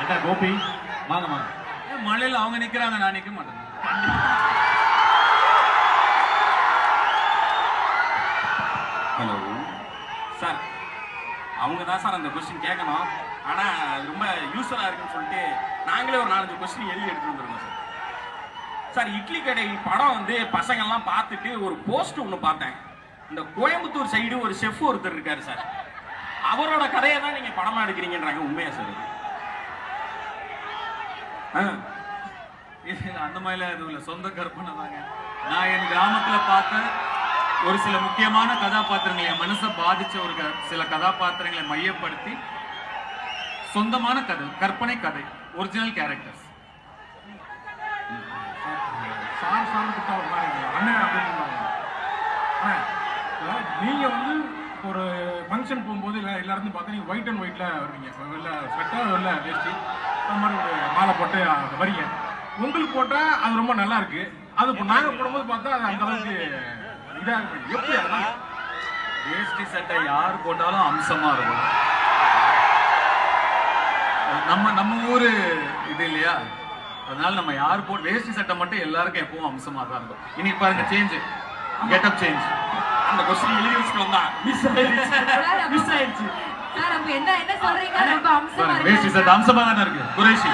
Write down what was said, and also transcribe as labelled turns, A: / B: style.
A: ஏண்டா கோபி? வாங்க வாங்க.
B: மழையில அவங்க நிக்கிறாங்க நான் நிக்க மாட்டேன்.
C: ஹலோ சார் அவங்க தான் சார் அந்த கொஸ்டின் கேட்கணும். ஆனால் அது ரொம்ப யூஸ்ஃபுல்லாக இருக்குன்னு சொல்லிட்டு நாங்களே ஒரு நாலஞ்சு கொஸ்டின் எழுதி எடுத்துட்டு வந்துருக்கோம் சார் சார் இட்லி கடை படம் வந்து பசங்கள்லாம் பார்த்துட்டு ஒரு போஸ்ட் ஒன்று பார்த்தேன். இந்த கோயம்புத்தூர் சைடு ஒரு செஃப் ஒருத்தர் இருக்காரு சார் அவரோட கதையை தான் நீங்கள் படமாக எடுக்கிறீங்கன்றாங்க உண்மையா சார்
B: அந்த மாதிரிலாம் எதுவும் இல்லை. சொந்த கற்பனை தாங்க. நான் என் கிராமத்துல பார்த்த ஒரு சில முக்கியமான கதாபாத்திரங்களை என் மனசை பாதிச்ச ஒரு க- சில கதாபாத்திரங்களை மையப்படுத்தி சொந்தமான கதை கற்பனை கதை ஒரிஜினல் கேரக்டர்ஸ்
D: சார் சார் கிட்ட ஒரு மாதிரி அண்ணன் அப்படின்னு நீங்க வந்து ஒரு ஃபங்க்ஷன் போகும்போது இல்லை பார்த்தா நீங்க ஒயிட் அண்ட் ஒயிட்ல வருவீங்க. வெள்ள ஸ்வெட்டர் வெள்ள வேஷ்டி. மாலை போட்டு வரீங்க உங்களுக்கு போட்டா அது ரொம்ப நல்லா இருக்கு. அது இப்போ நாங்க போடும்போது பார்த்தா அது அந்த அளவுக்கு இதா இருக்கு. எப்படி அதெல்லாம்
B: வேஷ்டி சட்டை யார் போட்டாலும் அம்சமா இருக்கும். நம்ம நம்ம ஊரு இது இல்லையா? அதனால நம்ம யார் போட்டு வேஷ்டி சட்டை மட்டும் எல்லாருக்கும் எப்பவும் அம்சமா தான் இருக்கும். இன்னைக்கு பாருங்க சேஞ்ச் கெட்டப் சேஞ்ச்
C: அந்த கொஸ்டின் எழுதி வச்சுட்டு வந்தான் மிஸ் ஆயிடுச்சு. மிஸ் ஆயிடுச்சு.
E: என்ன என்ன சொல்றீங்க? ரொம்ப அம்சமா
B: வேஷ்டி
E: இருக்கு?
B: சட்டை அம்சமா தானே இருக்கு. குறைஷி